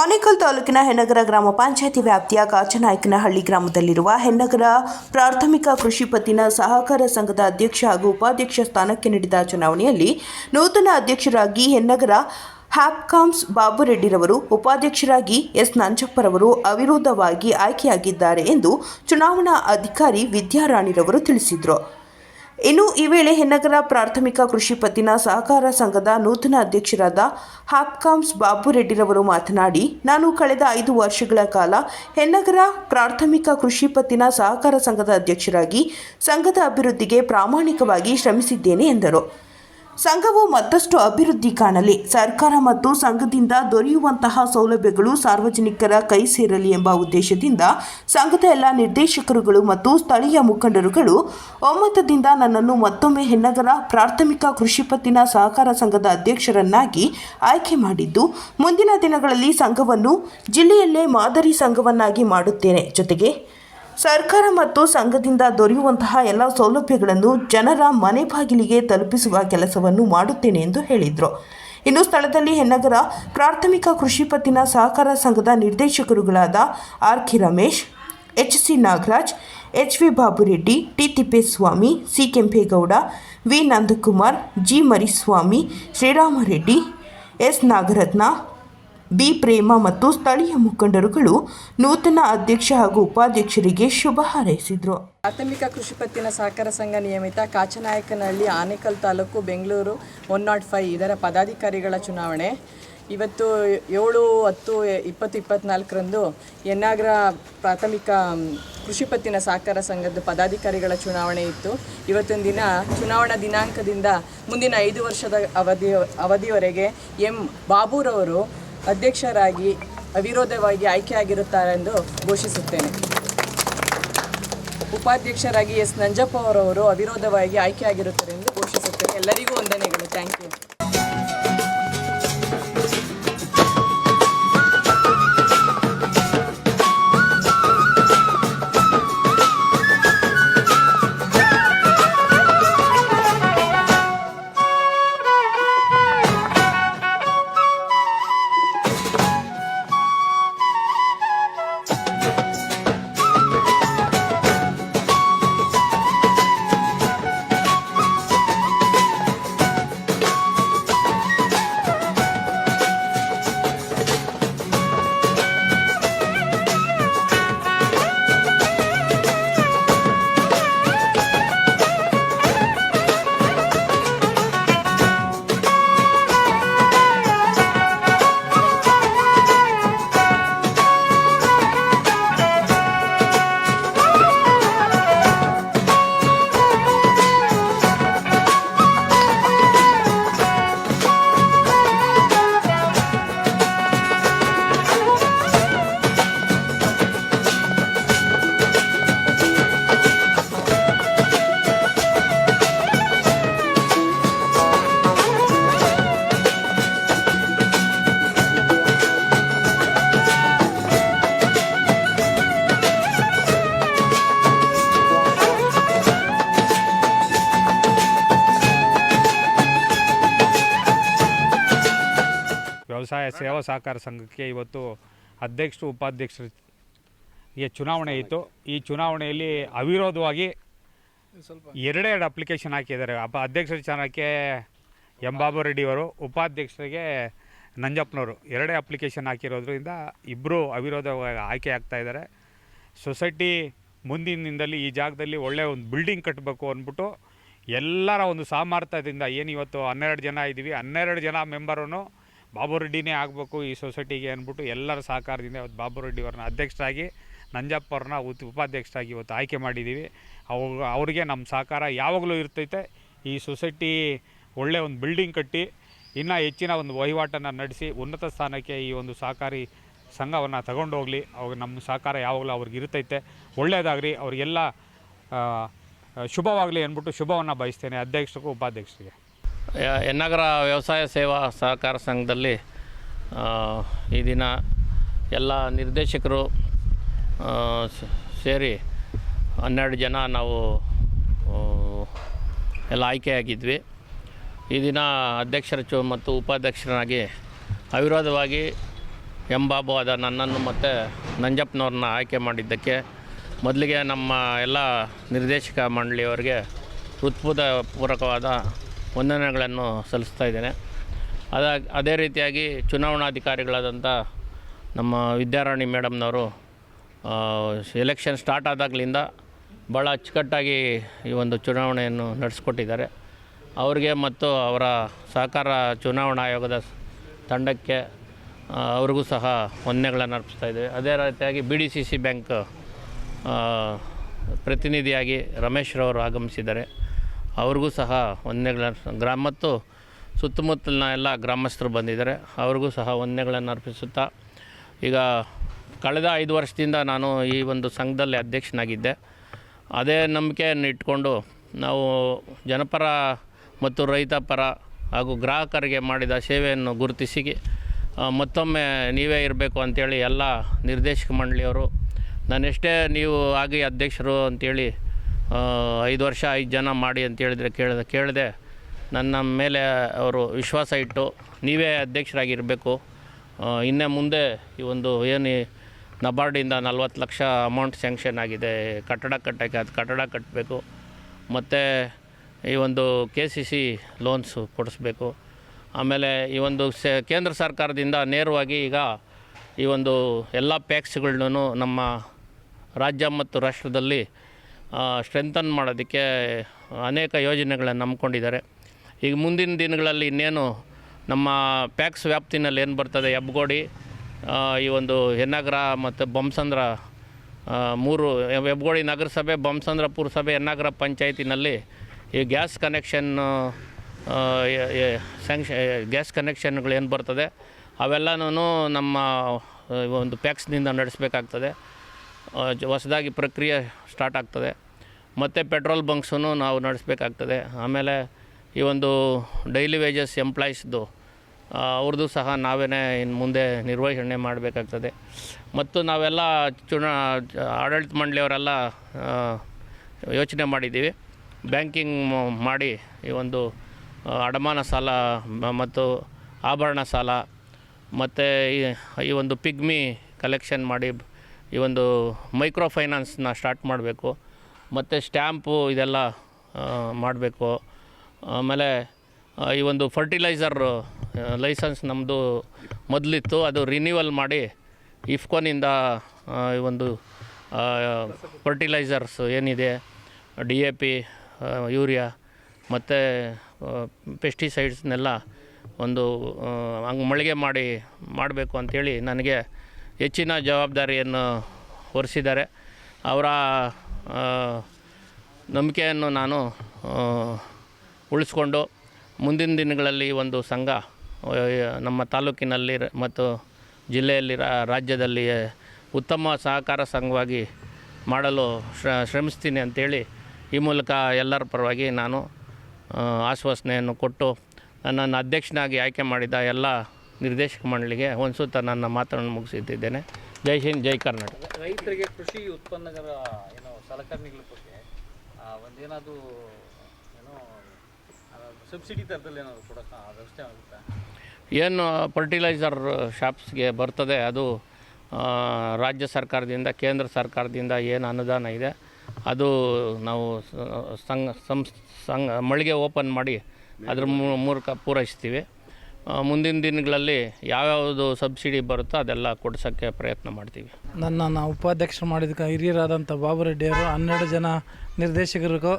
ಆನೇಕಲ್ ತಾಲೂಕಿನ ಹೆನ್ನಗರ ಗ್ರಾಮ ಪಂಚಾಯತಿ ವ್ಯಾಪ್ತಿಯ ಕಾಚನಾಯಕನಹಳ್ಳಿ ಗ್ರಾಮದಲ್ಲಿರುವ ಹೆನ್ನಗರ ಪ್ರಾಥಮಿಕ ಕೃಷಿ ಪತ್ತಿನ ಸಹಕಾರ ಸಂಘದ ಅಧ್ಯಕ್ಷ ಹಾಗೂ ಉಪಾಧ್ಯಕ್ಷ ಸ್ಥಾನಕ್ಕೆ ನೀಡಿದ ಚುನಾವಣೆಯಲ್ಲಿ ನೂತನ ಅಧ್ಯಕ್ಷರಾಗಿ ಹೆನ್ನಗರ ಹ್ಯಾಪ್ಕಾಮ್ಸ್ ಬಾಬುರೆಡ್ಡಿರವರು, ಉಪಾಧ್ಯಕ್ಷರಾಗಿ ಎಸ್ ನಂಜಪ್ಪರವರು ಅವಿರೋಧವಾಗಿ ಆಯ್ಕೆಯಾಗಿದ್ದಾರೆ ಎಂದು ಚುನಾವಣಾ ಅಧಿಕಾರಿ ವಿದ್ಯಾರಾಣಿರವರು ತಿಳಿಸಿದರು. ಇನ್ನು ಈ ವೇಳೆ ಹೆನ್ನಗರ ಪ್ರಾಥಮಿಕ ಕೃಷಿ ಪತ್ತಿನ ಸಹಕಾರ ಸಂಘದ ನೂತನ ಅಧ್ಯಕ್ಷರಾದ ಹಾಪ್ಕಾಮ್ಸ್ ಬಾಬುರೆಡ್ಡಿರವರು ಮಾತನಾಡಿ, ನಾನು ಕಳೆದ ಐದು ವರ್ಷಗಳ ಕಾಲ ಹೆನ್ನಗರ ಪ್ರಾಥಮಿಕ ಕೃಷಿ ಪತ್ತಿನ ಸಹಕಾರ ಸಂಘದ ಅಧ್ಯಕ್ಷರಾಗಿ ಸಂಘದ ಅಭಿವೃದ್ಧಿಗೆ ಪ್ರಾಮಾಣಿಕವಾಗಿ ಶ್ರಮಿಸಿದ್ದೇನೆ ಎಂದರು. ಸಂಘವು ಮತ್ತಷ್ಟು ಅಭಿವೃದ್ಧಿ ಕಾಣಲಿ. ಸರ್ಕಾರ ಮತ್ತು ಸಂಘದಿಂದ ದೊರೆಯುವಂತಹ ಸೌಲಭ್ಯಗಳು ಸಾರ್ವಜನಿಕರ ಕೈ ಸೇರಲಿ ಎಂಬ ಉದ್ದೇಶದಿಂದ ಸಂಘದ ಎಲ್ಲ ನಿರ್ದೇಶಕರುಗಳು ಮತ್ತು ಸ್ಥಳೀಯ ಮುಖಂಡರುಗಳು ಒಮ್ಮತದಿಂದ ನನ್ನನ್ನು ಮತ್ತೊಮ್ಮೆ ಹೆನ್ನಗರ ಪ್ರಾಥಮಿಕ ಕೃಷಿ ಪತ್ತಿನ ಸಹಕಾರ ಸಂಘದ ಅಧ್ಯಕ್ಷರನ್ನಾಗಿ ಆಯ್ಕೆ ಮಾಡಿದ್ದು, ಮುಂದಿನ ದಿನಗಳಲ್ಲಿ ಸಂಘವನ್ನು ಜಿಲ್ಲೆಯಲ್ಲೇ ಮಾದರಿ ಸಂಘವನ್ನಾಗಿ ಮಾಡುತ್ತೇನೆ. ಜೊತೆಗೆ ಸರ್ಕಾರ ಮತ್ತು ಸಂಘದಿಂದ ದೊರೆಯುವಂತಹ ಎಲ್ಲ ಸೌಲಭ್ಯಗಳನ್ನು ಜನರ ಮನೆ ಬಾಗಿಲಿಗೆ ತಲುಪಿಸುವ ಕೆಲಸವನ್ನು ಮಾಡುತ್ತೇನೆ ಎಂದು ಹೇಳಿದರು. ಇನ್ನು ಸ್ಥಳದಲ್ಲಿ ಹೆನ್ನಗರ ಪ್ರಾಥಮಿಕ ಕೃಷಿ ಪತ್ತಿನ ಸಹಕಾರ ಸಂಘದ ನಿರ್ದೇಶಕರುಗಳಾದ R K Ramesh H C Nagaraj H V Babureddy, T Thippeswamy, C Kempegowda, V Nandakumar, G Mariswamy, Sriramareddy, S Nagarathna B Prema ಮತ್ತು ಸ್ಥಳೀಯ ಮುಖಂಡರುಗಳು ನೂತನ ಅಧ್ಯಕ್ಷ ಹಾಗೂ ಉಪಾಧ್ಯಕ್ಷರಿಗೆ ಶುಭ ಹಾರೈಸಿದರು. ಪ್ರಾಥಮಿಕ ಕೃಷಿ ಪತ್ತಿನ ಸಹಕಾರ ಸಂಘ ನಿಯಮಿತ Kachanayakanahalli Anekal taluk Bengaluru one nought five ಇದರ ಪದಾಧಿಕಾರಿಗಳ ಚುನಾವಣೆ. ಇವತ್ತು ಏಳು ಹತ್ತು ಇಪ್ಪತ್ತು ಇಪ್ಪತ್ತ್ನಾಲ್ಕರಂದು ಎನ್ನಾಗ್ರ ಪ್ರಾಥಮಿಕ ಕೃಷಿ ಪತ್ತಿನ ಸಹಕಾರ ಸಂಘದ ಪದಾಧಿಕಾರಿಗಳ ಚುನಾವಣೆ ಇತ್ತು. ಇವತ್ತಿನ ದಿನ ಚುನಾವಣಾ ದಿನಾಂಕದಿಂದ ಮುಂದಿನ ಐದು ವರ್ಷದ ಅವಧಿ ಅವಧಿಯವರೆಗೆ ಎಂ ಬಾಬುರವರು ಅಧ್ಯಕ್ಷರಾಗಿ ಅವಿರೋಧವಾಗಿ ಆಯ್ಕೆಯಾಗಿರುತ್ತಾರೆಂದು ಘೋಷಿಸುತ್ತೇನೆ. ಉಪಾಧ್ಯಕ್ಷರಾಗಿ ಎಸ್ ನಂಜಪ್ಪ ಅವರವರು ಅವಿರೋಧವಾಗಿ ಆಯ್ಕೆಯಾಗಿರುತ್ತಾರೆ ಎಂದು ಘೋಷಿಸುತ್ತೇನೆ. ಎಲ್ಲರಿಗೂ ವಂದನೆಗಳು. Thank you. ಸೇವಾ ಸಹಕಾರ ಸಂಘಕ್ಕೆ ಇವತ್ತು ಅಧ್ಯಕ್ಷರು ಉಪಾಧ್ಯಕ್ಷರಿಗೆ ಚುನಾವಣೆ ಇತ್ತು. ಈ ಚುನಾವಣೆಯಲ್ಲಿ ಅವಿರೋಧವಾಗಿ ಎರಡೆರಡು ಅಪ್ಲಿಕೇಶನ್ ಹಾಕಿದ್ದಾರೆ. ಅಪ್ಪ ಅಧ್ಯಕ್ಷರ ಸ್ಥಾನಕ್ಕೆ ಎಂ ಬಾಬು ರೆಡ್ಡಿಯವರು ಉಪಾಧ್ಯಕ್ಷರಿಗೆ ನಂಜಪ್ಪನವರು ಎರಡೇ ಅಪ್ಲಿಕೇಶನ್ ಹಾಕಿರೋದ್ರಿಂದ ಇಬ್ಬರು ಅವಿರೋಧವಾಗಿ ಆಯ್ಕೆ ಆಗ್ತಾ ಇದ್ದಾರೆ. ಸೊಸೈಟಿ ಮುಂದಿನ ದಿನದಲ್ಲಿ ಈ ಜಾಗದಲ್ಲಿ ಒಳ್ಳೆಯ ಒಂದು ಬಿಲ್ಡಿಂಗ್ ಕಟ್ಟಬೇಕು ಅಂದ್ಬಿಟ್ಟು ಎಲ್ಲರ ಒಂದು ಸಾಮರ್ಥ್ಯದಿಂದ ಏನು ಇವತ್ತು ಹನ್ನೆರಡು ಜನ ಇದ್ದೀವಿ ಹನ್ನೆರಡು ಜನ ಮೆಂಬರೂ ಬಾಬು ರೆಡ್ಡಿನೇ ಆಗಬೇಕು ಈ ಸೊಸೈಟಿಗೆ ಅಂದ್ಬಿಟ್ಟು ಎಲ್ಲರ ಸಹಕಾರದಿಂದ ಇವತ್ತು ಬಾಬು ರೆಡ್ಡಿ ಅವ್ರನ್ನ ಅಧ್ಯಕ್ಷರಾಗಿ, ನಂಜಪ್ಪ ಅವ್ರನ್ನ ಉತ್, ಉಪಾಧ್ಯಕ್ಷರಾಗಿ ಇವತ್ತು ಆಯ್ಕೆ ಮಾಡಿದ್ದೀವಿ. ಅವ, ಅವ್ರಿಗೆ ನಮ್ಮ ಸಹಕಾರ ಯಾವಾಗಲೂ ಇರ್ತೈತೆ. ಈ ಸೊಸೈಟಿ ಒಳ್ಳೆಯ ಒಂದು ಬಿಲ್ಡಿಂಗ್ ಕಟ್ಟಿ, ಇನ್ನೂ ಹೆಚ್ಚಿನ ಒಂದು ವಹಿವಾಟನ್ನು ನಡೆಸಿ, ಉನ್ನತ ಸ್ಥಾನಕ್ಕೆ ಈ ಒಂದು ಸಹಕಾರಿ ಸಂಘವನ್ನು ತಗೊಂಡೋಗಲಿ. ಅವಾಗ ನಮ್ಮ ಸಹಕಾರ ಯಾವಾಗಲೂ ಅವ್ರಿಗೆ ಇರ್ತೈತೆ. ಒಳ್ಳೆಯದಾಗಲಿ, ಅವರಿಗೆಲ್ಲ ಶುಭವಾಗಲಿ ಅಂದ್ಬಿಟ್ಟು ಶುಭವನ್ನು ಬಯಸ್ತೇನೆ ಅಧ್ಯಕ್ಷರಿಗೂ ಉಪಾಧ್ಯಕ್ಷರಿಗೆ. ಎನ್ನಗರ ವ್ಯವಸಾಯ ಸೇವಾ ಸಹಕಾರ ಸಂಘದಲ್ಲಿ ಈ ದಿನ ಎಲ್ಲ ನಿರ್ದೇಶಕರು ಸೇರಿ ಹನ್ನೆರಡು ಜನ ನಾವು ಎಲ್ಲ ಆಯ್ಕೆಯಾಗಿದ್ವಿ. ಈ ದಿನ ಅಧ್ಯಕ್ಷರ ಚು, ಮತ್ತು ಉಪಾಧ್ಯಕ್ಷರಾಗಿ ಅವಿರೋಧವಾಗಿ ಎಂಬಾಬು ಆದ ನನ್ನನ್ನು ಮತ್ತು ನಂಜಪ್ಪನವ್ರನ್ನ ಆಯ್ಕೆ ಮಾಡಿದ್ದಕ್ಕೆ ಮೊದಲಿಗೆ ನಮ್ಮ ಎಲ್ಲ ನಿರ್ದೇಶಕ ಮಂಡಳಿಯವರಿಗೆ ಹೃತ್ಪೂರ್ವಕವಾದ ಪೂರ್ವಕವಾದ ವಂದನೆಗಳನ್ನು ಸಲ್ಲಿಸ್ತಾ ಇದ್ದೇನೆ. ಅದ, ಅದೇ ರೀತಿಯಾಗಿ ಚುನಾವಣಾಧಿಕಾರಿಗಳಾದಂಥ ನಮ್ಮ ವಿದ್ಯಾರಾಣಿ ಮೇಡಮ್ನವರು ಎಲೆಕ್ಷನ್ ಸ್ಟಾರ್ಟ್ ಆದಾಗಲಿಂದ ಭಾಳ ಅಚ್ಚುಕಟ್ಟಾಗಿ ಈ ಒಂದು ಚುನಾವಣೆಯನ್ನು ನಡೆಸ್ಕೊಟ್ಟಿದ್ದಾರೆ. ಅವರಿಗೆ ಮತ್ತು ಅವರ ಸಹಕಾರ ಚುನಾವಣಾ ಆಯೋಗದ ತಂಡಕ್ಕೆ ಅವ್ರಿಗೂ ಸಹ ವಂದನೆಗಳನ್ನು ಅರ್ಪಿಸ್ತಾ ಇದ್ದೇವೆ. ಅದೇ ರೀತಿಯಾಗಿ B D C C bank ಪ್ರತಿನಿಧಿಯಾಗಿ ರಮೇಶ್ರವರು ಆಗಮಿಸಿದ್ದಾರೆ. ಅವ್ರಿಗೂ ಸಹ ವಂದನೆಗಳ ಗ್ರಾಮ ಮತ್ತು ಸುತ್ತಮುತ್ತಲಿನ ಎಲ್ಲ ಗ್ರಾಮಸ್ಥರು ಬಂದಿದ್ದಾರೆ. ಅವ್ರಿಗೂ ಸಹ ವಂದನೆಗಳನ್ನು ಅರ್ಪಿಸುತ್ತಾ ಈಗ ಕಳೆದ ಐದು ವರ್ಷದಿಂದ ನಾನು ಈ ಒಂದು ಸಂಘದಲ್ಲಿ ಅಧ್ಯಕ್ಷನಾಗಿದ್ದೆ. ಅದೇ ನಂಬಿಕೆಯನ್ನು ಇಟ್ಕೊಂಡು ನಾವು ಜನಪರ ಮತ್ತು ರೈತ ಪರ ಹಾಗೂ ಗ್ರಾಹಕರಿಗೆ ಮಾಡಿದ ಸೇವೆಯನ್ನು ಗುರುತಿಸಿ ಮತ್ತೊಮ್ಮೆ ನೀವೇ ಇರಬೇಕು ಅಂತೇಳಿ ಎಲ್ಲ ನಿರ್ದೇಶಕ ಮಂಡಳಿಯವರು ನಾನೆಷ್ಟೇ ನೀವು ಆಗಿ ಅಧ್ಯಕ್ಷರು ಅಂತೇಳಿ ಆ, ಐದು ವರ್ಷ ಐದು ಜನ ಮಾಡಿ ಅಂತ ಹೇಳಿದ್ರೆ ಕೇಳಿದೆ ಕೇಳಿದೆ, ನನ್ನ ಮೇಲೆ ಅವರು ವಿಶ್ವಾಸ ಇಟ್ಟು ನೀವೇ ಅಧ್ಯಕ್ಷರಾಗಿರಬೇಕು. ಇನ್ನೇ ಮುಂದೆ ಈ ಒಂದು ಏನು ನಬಾರ್ಡಿಂದ ನಲ್ವತ್ತು ಲಕ್ಷ ಅಮೌಂಟ್ ಸ್ಯಾಂಕ್ಷನ್ ಆಗಿದೆ, ಕಟ್ಟಡ ಕಟ್ಟೋಕ್ಕೆ ಅದು ಕಟ್ಟಡ ಕಟ್ಟಬೇಕು, ಮತ್ತು ಈ ಒಂದು ಕೆ ಸಿ ಸಿ ಲೋನ್ಸು ಕೊಡಿಸ್ಬೇಕು. ಆಮೇಲೆ ಈ ಒಂದು ಸೆ, ಕೇಂದ್ರ ಸರ್ಕಾರದಿಂದ ನೇರವಾಗಿ ಈಗ ಈ ಒಂದು ಎಲ್ಲ ಪ್ಯಾಕ್ಸ್ಗಳನ್ನೂ ನಮ್ಮ ರಾಜ್ಯ ಮತ್ತು ರಾಷ್ಟ್ರದಲ್ಲಿ ಸ್ಟ್ರೆಂಥನ್ ಮಾಡೋದಕ್ಕೆ ಅನೇಕ ಯೋಜನೆಗಳನ್ನು ನಂಬ್ಕೊಂಡಿದ್ದಾರೆ. ಈಗ ಮುಂದಿನ ದಿನಗಳಲ್ಲಿ ಇನ್ನೇನು ನಮ್ಮ ಪ್ಯಾಕ್ಸ್ ವ್ಯಾಪ್ತಿನಲ್ಲಿ ಏನು ಬರ್ತದೆ ಹೆಬ್ಗೋಡಿ ಈ ಒಂದು ಹೆನ್ನಗರ ಮತ್ತು ಬೊಮ್ಸಂದ್ರ ಮೂರು ಹೆಬ್ಗೋಡಿ ನಗರಸಭೆ ಬೊಮ್ಸಂದ್ರ ಪುರಸಭೆ ಹೆನ್ನಗರ ಪಂಚಾಯತಿನಲ್ಲಿ ಈ ಗ್ಯಾಸ್ ಕನೆಕ್ಷನ್ ಸ್ಯಾಂಕ್ಷ ಗ್ಯಾಸ್ ಕನೆಕ್ಷನ್ಗಳು ಏನು ಬರ್ತದೆ, ಅವೆಲ್ಲನೂ ನಮ್ಮ ಒಂದು ಪ್ಯಾಕ್ಸ್ನಿಂದ ನಡೆಸಬೇಕಾಗ್ತದೆ. ಹೊಸದಾಗಿ ಪ್ರಕ್ರಿಯೆ ಸ್ಟಾರ್ಟ್ ಆಗ್ತದೆ. ಮತ್ತು ಪೆಟ್ರೋಲ್ ಬಂಕ್ಸನ್ನು ನಾವು ನಡೆಸಬೇಕಾಗ್ತದೆ. ಆಮೇಲೆ ಈ ಒಂದು ಡೈಲಿ ವೇಜಸ್ ಎಂಪ್ಲಾಯೀಸ್ದು ಅವ್ರದ್ದು ಸಹ ನಾವೇ ಇನ್ನು ಮುಂದೆ ನಿರ್ವಹಣೆ ಮಾಡಬೇಕಾಗ್ತದೆ. ಮತ್ತು ನಾವೆಲ್ಲ ಚುನ ಆಡಳಿತ ಮಂಡಳಿಯವರೆಲ್ಲ ಯೋಚನೆ ಮಾಡಿದ್ದೀವಿ. ಬ್ಯಾಂಕಿಂಗ್ ಮಾಡಿ ಈ ಒಂದು ಅಡಮಾನ ಸಾಲ ಮತ್ತು ಆಭರಣ ಸಾಲ, ಮತ್ತು ಈ ಈ ಒಂದು ಪಿಗ್ಮಿ ಕಲೆಕ್ಷನ್ ಮಾಡಿ ಈ ಒಂದು ಮೈಕ್ರೋ ಫೈನಾನ್ಸ್ನ ಸ್ಟಾರ್ಟ್ ಮಾಡಬೇಕು, ಮತ್ತು ಸ್ಟ್ಯಾಂಪು ಇದೆಲ್ಲ ಮಾಡಬೇಕು. ಆಮೇಲೆ ಈ ಒಂದು ಫರ್ಟಿಲೈಸರ್ ಲೈಸೆನ್ಸ್ ನಮ್ಮದು ಮೊದಲಿತ್ತು, ಅದು ರಿನ್ಯೂವಲ್ ಮಾಡಿ ಇಫ್ಕೋನಿಂದ ಈ ಒಂದು ಫರ್ಟಿಲೈಸರ್ಸ್ ಏನಿದೆ, ಡಿ ಎ ಪಿ ಯೂರಿಯಾ, ಮತ್ತು ಪೆಸ್ಟಿಸೈಡ್ಸ್ನೆಲ್ಲ ಒಂದು ಹಂಗೆ ಮಳಿಗೆ ಮಾಡಿ, ಮಾಡಬೇಕು ಅಂಥೇಳಿ ನನಗೆ ಹೆಚ್ಚಿನ ಜವಾಬ್ದಾರಿಯನ್ನು ಹೊರಿಸಿದ್ದಾರೆ. ಅವರ ನಂಬಿಕೆಯನ್ನು ನಾನು ಉಳಿಸ್ಕೊಂಡು ಮುಂದಿನ ದಿನಗಳಲ್ಲಿ ಒಂದು ಸಂಘ ನಮ್ಮ ತಾಲೂಕಿನಲ್ಲಿ ಮತ್ತು ಜಿಲ್ಲೆಯಲ್ಲಿ ರಾಜ್ಯದಲ್ಲಿ ಉತ್ತಮ ಸಹಕಾರ ಸಂಘವಾಗಿ ಮಾಡಲು ಶ್ರ, ಶ್ರಮಿಸ್ತೀನಿ ಅಂತೇಳಿ ಈ ಮೂಲಕ ಎಲ್ಲರ ಪರವಾಗಿ ನಾನು ಆಶ್ವಾಸನೆಯನ್ನು ಕೊಟ್ಟು ನನ್ನನ್ನು ಅಧ್ಯಕ್ಷನಾಗಿ ಆಯ್ಕೆ ಮಾಡಿದ ಎಲ್ಲ ನಿರ್ದೇಶಕ ಮಂಡಳಿಗೆ ಒಂದು ಸುತ್ತ ನನ್ನ ಮಾತನ್ನು ಮುಗಿಸುತ್ತಿದ್ದೇನೆ ಜೈ ಹಿಂದ್ ಜೈ ಕರ್ನಾಟಕ. ರೈತರಿಗೆ ಕೃಷಿ ಉತ್ಪನ್ನಗಳ ಏನೋ ಸಲಕರಣೆಗಳ ಬಗ್ಗೆ ಒಂದೇನಾದ್ರು ಏನೋ ಸಬ್ಸಿಡಿ ಥರದಲ್ಲಿ ಏನಾದರೂ ಕೊಡೋಕೆ ವ್ಯವಸ್ಥೆ ಆಗುತ್ತಾ? ಏನು ಫರ್ಟಿಲೈಸರ್ ಶಾಪ್ಸ್ಗೆ ಬರ್ತದೆ ಅದು ರಾಜ್ಯ ಸರ್ಕಾರದಿಂದ ಕೇಂದ್ರ ಸರ್ಕಾರದಿಂದ ಏನು ಅನುದಾನ ಇದೆ ಅದು ನಾವು ಸಂಘ ಸಂಸ್ ಸಂಘ ಮಳಿಗೆ ಓಪನ್ ಮಾಡಿ ಅದ್ರ ಮೂಲಕ ಪೂರೈಸ್ತೀವಿ. ಮುಂದಿನ ದಿನಗಳಲ್ಲಿ ಯಾವ್ಯಾವುದು ಸಬ್ಸಿಡಿ ಬರುತ್ತೋ ಅದೆಲ್ಲ ಕೊಡ್ಸೋಕ್ಕೆ ಪ್ರಯತ್ನ ಮಾಡ್ತೀವಿ. ನನ್ನನ್ನು ಉಪಾಧ್ಯಕ್ಷರು ಮಾಡಿದ ಹಿರಿಯರಾದಂಥ ಬಾಬುರೆಡ್ಡಿಯವರು ಹನ್ನೆರಡು ಜನ ನಿರ್ದೇಶಕರಿಗೂ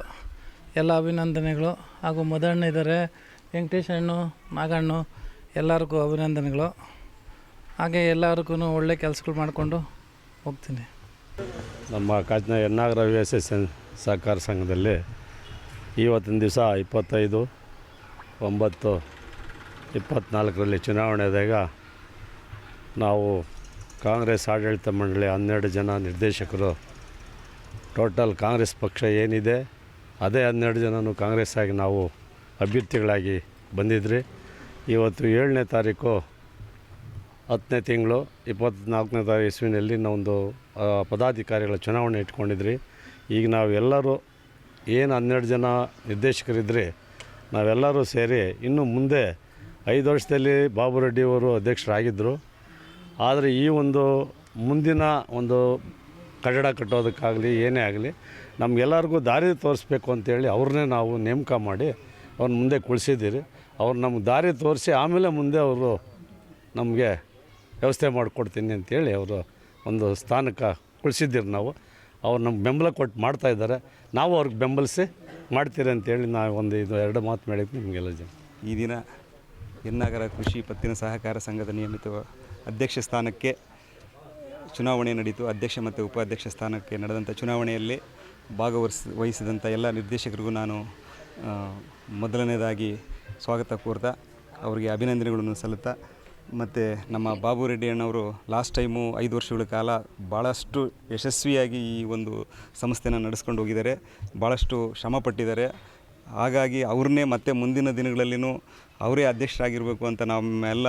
ಎಲ್ಲ ಅಭಿನಂದನೆಗಳು. ಹಾಗೂ ಮದಣ್ಣ ಇದ್ದಾರೆ ವೆಂಕಟೇಶ್ ಹಣ್ಣು ನಾಗಣ್ಣು ಎಲ್ಲರಿಗೂ ಅಭಿನಂದನೆಗಳು. ಹಾಗೆ ಎಲ್ಲರಿಗೂ ಒಳ್ಳೆ ಕೆಲಸಗಳು ಮಾಡಿಕೊಂಡು ಹೋಗ್ತೀನಿ. ನಮ್ಮ ಕಾಜ್ನ ಎನ್ನಾಗರ ವಿ ಎಸ್ ಎಸ್ ಎನ್ ಸಹಕಾರ ಸಂಘದಲ್ಲಿ ಇವತ್ತಿನ ದಿವಸ ಇಪ್ಪತ್ತೈದು ಒಂಬತ್ತು ಇಪ್ಪತ್ತ್ನಾಲ್ಕರಲ್ಲಿ ಚುನಾವಣೆದಾಗ ನಾವು ಕಾಂಗ್ರೆಸ್ ಆಡಳಿತ ಮಂಡಳಿ ಹನ್ನೆರಡು ಜನ ನಿರ್ದೇಶಕರು. ಟೋಟಲ್ ಕಾಂಗ್ರೆಸ್ ಪಕ್ಷ ಏನಿದೆ, ಅದೇ ಹನ್ನೆರಡು ಜನನೂ ಕಾಂಗ್ರೆಸ್ ಆಗಿ ನಾವು ಅಭ್ಯರ್ಥಿಗಳಾಗಿ ಬಂದಿದ್ರಿ. ಇವತ್ತು ಏಳನೇ ತಾರೀಕು ಹತ್ತನೇ ತಿಂಗಳು ಇಪ್ಪತ್ತ್ನಾಲ್ಕನೇ ತಾರೀಕು ಇಸ್ವಿನಲ್ಲಿ ನಾವೊಂದು ಪದಾಧಿಕಾರಿಗಳ ಚುನಾವಣೆ ಇಟ್ಕೊಂಡಿದ್ರಿ. ಈಗ ನಾವೆಲ್ಲರೂ ಏನು ಹನ್ನೆರಡು ಜನ ನಿರ್ದೇಶಕರಿದ್ದರೆ ನಾವೆಲ್ಲರೂ ಸೇರಿ ಇನ್ನು ಮುಂದೆ ಐದು ವರ್ಷದಲ್ಲಿ ಬಾಬು ರೆಡ್ಡಿಯವರು ಅಧ್ಯಕ್ಷರಾಗಿದ್ದರು. ಆದರೆ ಈ ಒಂದು ಮುಂದಿನ ಒಂದು ಕಟ್ಟಡ ಕಟ್ಟೋದಕ್ಕಾಗಲಿ, ಏನೇ ಆಗಲಿ, ನಮಗೆಲ್ಲರಿಗೂ ದಾರಿ ತೋರಿಸ್ಬೇಕು ಅಂತೇಳಿ ಅವ್ರನ್ನೇ ನಾವು ನೇಮಕ ಮಾಡಿ ಅವ್ರನ್ನ ಮುಂದೆ ಕುಳಿಸಿದ್ದೀರಿ. ಅವ್ರು ನಮ್ಗೆ ದಾರಿ ತೋರಿಸಿ ಆಮೇಲೆ ಮುಂದೆ ಅವರು ನಮಗೆ ವ್ಯವಸ್ಥೆ ಮಾಡಿಕೊಡ್ತೀನಿ ಅಂತೇಳಿ ಅವರು ಒಂದು ಸ್ಥಾನಕ್ಕೆ ಕುಳಿಸಿದ್ದೀರಿ ನಾವು. ಅವ್ರು ನಮ್ಗೆ ಬೆಂಬಲ ಕೊಟ್ಟು ಮಾಡ್ತಾ ಇದ್ದಾರೆ. ನಾವು ಅವ್ರಿಗೆ ಬೆಂಬಲಿಸಿ ಮಾಡ್ತೀರಿ ಅಂತೇಳಿ ನಾವು ಒಂದು ಇದು ಎರಡು ಮಾತು ಹೇಳಿದ್ವಿ ನಿಮಗೆಲ್ಲ ಜನ. ಈ ದಿನ ಎನ್ನಾಗರ ಕೃಷಿ ಪತ್ತಿನ ಸಹಕಾರ ಸಂಘದ ನಿಯಮಿತ ಅಧ್ಯಕ್ಷ ಸ್ಥಾನಕ್ಕೆ ಚುನಾವಣೆ ನಡೀತು. ಅಧ್ಯಕ್ಷ ಮತ್ತು ಉಪಾಧ್ಯಕ್ಷ ಸ್ಥಾನಕ್ಕೆ ನಡೆದಂಥ ಚುನಾವಣೆಯಲ್ಲಿ ಭಾಗವಹಿಸ್ ವಹಿಸಿದಂಥ ಎಲ್ಲ ನಿರ್ದೇಶಕರಿಗೂ ನಾನು ಮೊದಲನೇದಾಗಿ ಸ್ವಾಗತ ಕೋರ್ತಾ, ಅವರಿಗೆ ಅಭಿನಂದನೆಗಳನ್ನು ಸಲ್ಲುತ್ತಾ ಮತ್ತು ನಮ್ಮ ಬಾಬು ರೆಡ್ಡಿ ಅಣ್ಣವರು ಲಾಸ್ಟ್ ಟೈಮು ಐದು ವರ್ಷಗಳ ಕಾಲ ಭಾಳಷ್ಟು ಯಶಸ್ವಿಯಾಗಿ ಈ ಒಂದು ಸಂಸ್ಥೆನ ನಡೆಸ್ಕೊಂಡು ಹೋಗಿದ್ದಾರೆ. ಭಾಳಷ್ಟು ಶ್ರಮ ಪಟ್ಟಿದ್ದಾರೆ. ಹಾಗಾಗಿ ಅವ್ರನ್ನೇ ಮತ್ತೆ ಮುಂದಿನ ದಿನಗಳಲ್ಲಿನೂ ಅವರೇ ಅಧ್ಯಕ್ಷರಾಗಿರಬೇಕು ಅಂತ ನಮ್ಮೆಲ್ಲ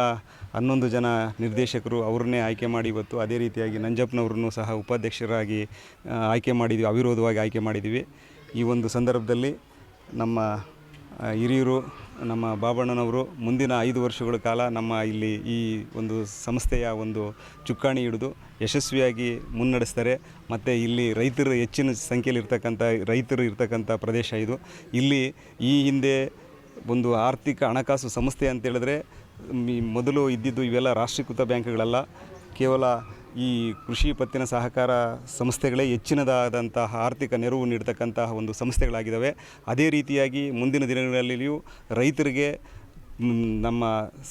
ಹನ್ನೊಂದು ಜನ ನಿರ್ದೇಶಕರು ಅವ್ರನ್ನೇ ಆಯ್ಕೆ ಮಾಡಿ ಇವತ್ತು ಅದೇ ರೀತಿಯಾಗಿ ನಂಜಪ್ಪನವ್ರನ್ನೂ ಸಹ ಉಪಾಧ್ಯಕ್ಷರಾಗಿ ಆಯ್ಕೆ ಮಾಡಿದ್ವಿ, ಅವಿರೋಧವಾಗಿ ಆಯ್ಕೆ ಮಾಡಿದ್ದೀವಿ ಈ ಒಂದು ಸಂದರ್ಭದಲ್ಲಿ ನಮ್ಮ ಹಿರಿಯರು ನಮ್ಮ ಬಾಬಣ್ಣನವರು ಮುಂದಿನ ಐದು ವರ್ಷಗಳ ಕಾಲ ನಮ್ಮ ಇಲ್ಲಿ ಈ ಒಂದು ಸಂಸ್ಥೆಯ ಒಂದು ಚುಕ್ಕಾಣಿ ಹಿಡಿದು ಯಶಸ್ವಿಯಾಗಿ ಮುನ್ನಡೆಸ್ತಾರೆ. ಮತ್ತು ಇಲ್ಲಿ ರೈತರು ಹೆಚ್ಚಿನ ಸಂಖ್ಯೆಯಲ್ಲಿ ಇರ್ತಕ್ಕಂಥ ರೈತರು ಇರ್ತಕ್ಕಂಥ ಪ್ರದೇಶ ಇದು. ಇಲ್ಲಿ ಈ ಹಿಂದೆ ಒಂದು ಆರ್ಥಿಕ ಹಣಕಾಸು ಸಂಸ್ಥೆ ಅಂತ ಹೇಳಿದ್ರೆ ಈ ಮೊದಲು ಇದ್ದಿದ್ದು ಇವೆಲ್ಲ ರಾಷ್ಟ್ರೀಕೃತ ಬ್ಯಾಂಕ್ಗಳಲ್ಲ. ಕೇವಲ ಈ ಕೃಷಿ ಪತ್ತಿನ ಸಹಕಾರ ಸಂಸ್ಥೆಗಳೇ ಹೆಚ್ಚಿನದಾದಂತಹ ಆರ್ಥಿಕ ನೆರವು ನೀಡತಕ್ಕಂತಹ ಒಂದು ಸಂಸ್ಥೆಗಳಾಗಿದ್ದಾವೆ. ಅದೇ ರೀತಿಯಾಗಿ ಮುಂದಿನ ದಿನಗಳಲ್ಲಿಯೂ ರೈತರಿಗೆ ನಮ್ಮ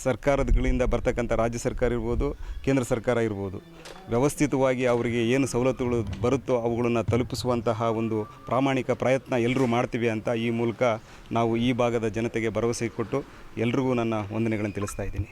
ಸರ್ಕಾರಗಳಿಂದ ಬರ್ತಕ್ಕಂಥ ರಾಜ್ಯ ಸರ್ಕಾರ ಇರ್ಬೋದು, ಕೇಂದ್ರ ಸರ್ಕಾರ ಇರ್ಬೋದು, ವ್ಯವಸ್ಥಿತವಾಗಿ ಅವರಿಗೆ ಏನು ಸವಲತ್ತುಗಳು ಬರುತ್ತೋ ಅವುಗಳನ್ನು ತಲುಪಿಸುವಂತಹ ಒಂದು ಪ್ರಾಮಾಣಿಕ ಪ್ರಯತ್ನ ಎಲ್ಲರೂ ಮಾಡ್ತೀವಿ ಅಂತ ಈ ಮೂಲಕ ನಾವು ಈ ಭಾಗದ ಜನತೆಗೆ ಭರವಸೆ ಕೊಟ್ಟು ಎಲ್ರಿಗೂ ನನ್ನ ವಂದನೆಗಳನ್ನು ತಿಳಿಸ್ತಾ ಇದ್ದೀನಿ.